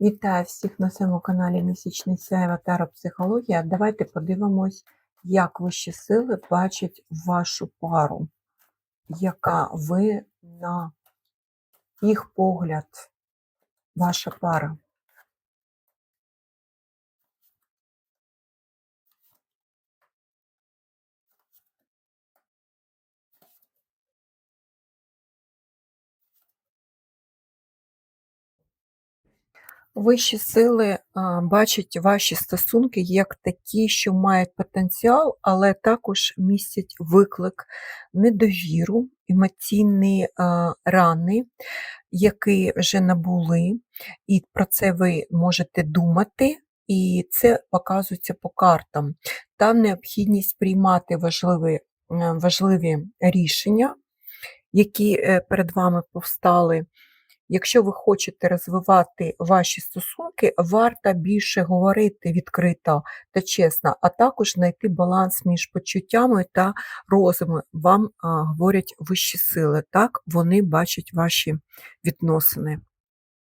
Вітаю всіх на цьому каналі Місячний Сяєва Таропсихологія. Давайте подивимось, як вищі сили бачать вашу пару, яка ви на їх погляд, ваша пара. Вищі сили бачать ваші стосунки як такі, що мають потенціал, але також містять виклик, недовіру, емоційні рани, які вже набули, і про це ви можете думати, і це показується по картам. Та необхідність приймати важливі, е, важливі рішення, які е, перед вами повстали. Якщо ви хочете розвивати ваші стосунки, варто більше говорити відкрито та чесно, а також знайти баланс між почуттями та розумом. Вам а, говорять вищі сили, так вони бачать ваші відносини.